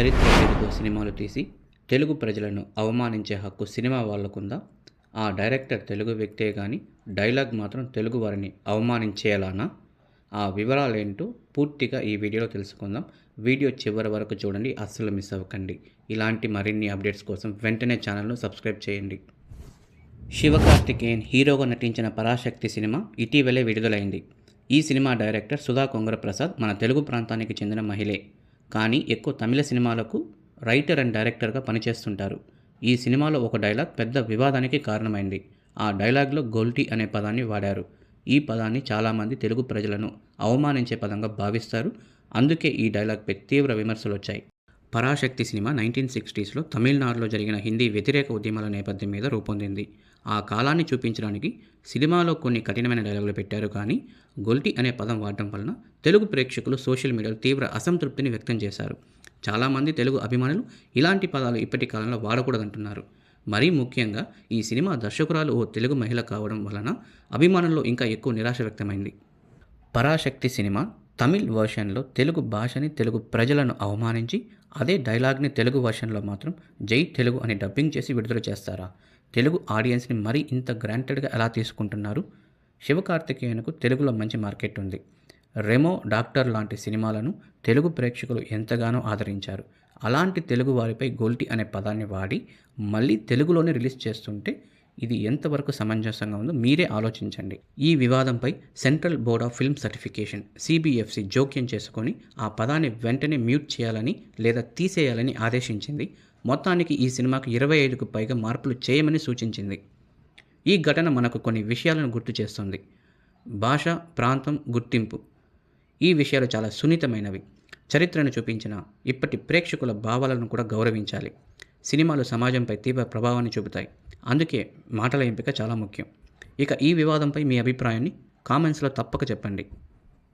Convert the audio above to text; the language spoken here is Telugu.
చరిత్ర పేరుతో సినిమాలు తీసి తెలుగు ప్రజలను అవమానించే హక్కు సినిమా వాళ్ళకుందా? ఆ డైరెక్టర్ తెలుగు వ్యక్తే కానీ డైలాగ్ మాత్రం తెలుగు వారిని అవమానించేలానా? ఆ వివరాలేంటో పూర్తిగా ఈ వీడియోలో తెలుసుకుందాం. వీడియో చివరి వరకు చూడండి అస్సలు మిస్ అవ్వకండి. ఇలాంటి మరిన్ని అప్డేట్స్ కోసం వెంటనే ఛానల్ను సబ్స్క్రైబ్ చేయండి. శివకార్తికేయన్ హీరోగా నటించిన పరాశక్తి సినిమా ఇటీవలే విడుదలైంది. ఈ సినిమా డైరెక్టర్ సుధా కొంగర ప్రసాద్ మన తెలుగు ప్రాంతానికి చెందిన మహిళే. కానీ ఎక్కువ తమిళ సినిమాలకు రైటర్ అండ్ డైరెక్టర్గా పనిచేస్తుంటారు. ఈ సినిమాలో ఒక డైలాగ్ పెద్ద వివాదానికి కారణమైంది. ఆ డైలాగ్లో గోల్టీ అనే పదాన్ని వాడారు. ఈ పదాన్ని చాలామంది తెలుగు ప్రజలను అవమానించే పదంగా భావిస్తారు. అందుకే ఈ డైలాగ్పై తీవ్ర విమర్శలు వచ్చాయి. పరాశక్తి సినిమా నైన్టీన్ సిక్స్టీస్లో తమిళనాడులో జరిగిన హిందీ వ్యతిరేక ఉద్యమాల నేపథ్యం మీద రూపొందింది. ఆ కాలాన్ని చూపించడానికి సినిమాలో కొన్ని కఠినమైన డైలాగులు పెట్టారు కానీ గొల్టి అనే పదం వాడడం వలన తెలుగు ప్రేక్షకులు సోషల్ మీడియాలో తీవ్ర అసంతృప్తిని వ్యక్తం చేశారు. చాలామంది తెలుగు అభిమానులు ఇలాంటి పదాలు ఇప్పటి కాలంలో వాడకూడదంటున్నారు. మరీ ముఖ్యంగా ఈ సినిమా దర్శకురాలు ఓ తెలుగు మహిళ కావడం వలన అభిమానుల్లో ఇంకా ఎక్కువ నిరాశ వ్యక్తమైంది. పరాశక్తి సినిమా తమిళ్ వర్షన్లో తెలుగు భాషని తెలుగు ప్రజలను అవమానించి అదే డైలాగ్ని తెలుగు వర్షన్లో మాత్రం జై తెలుగు అని డబ్బింగ్ చేసి విడుదల చేస్తారా? తెలుగు ఆడియన్స్ని మరీ ఇంత గ్రాంటెడ్గా ఎలా తీసుకుంటున్నారు? శివకార్తికేయనకు తెలుగులో మంచి మార్కెట్ ఉంది. రెమో డాక్టర్ లాంటి సినిమాలను తెలుగు ప్రేక్షకులు ఎంతగానో ఆదరించారు. అలాంటి తెలుగు వారిపై గోల్టీ అనే పదాన్ని వాడి మళ్ళీ తెలుగులోనే రిలీజ్ చేస్తుంటే ఇది ఎంతవరకు సమంజసంగా ఉందో మీరే ఆలోచించండి. ఈ వివాదంపై central board of film certification CBFC జోక్యం చేసుకొని ఆ పదాన్ని వెంటనే మ్యూట్ చేయాలని లేదా తీసేయాలని ఆదేశించింది. మొత్తానికి ఈ సినిమాకు ఇరవై ఐదుకు పైగా మార్పులు చేయమని సూచించింది. ఈ ఘటన మనకు కొన్ని విషయాలను గుర్తు చేస్తుంది. భాష ప్రాంతం గుర్తింపు. ఈ విషయాలు చాలా సున్నితమైనవి. చరిత్రను చూపించిన ఇప్పటి ప్రేక్షకుల భావాలను కూడా గౌరవించాలి. సినిమాలు సమాజంపై తీవ్ర ప్రభావాన్ని చూపుతాయి. అందుకే మాటల ఎంపిక చాలా ముఖ్యం. ఇక ఈ వివాదంపై మీ అభిప్రాయాన్ని కామెంట్స్లో తప్పక చెప్పండి.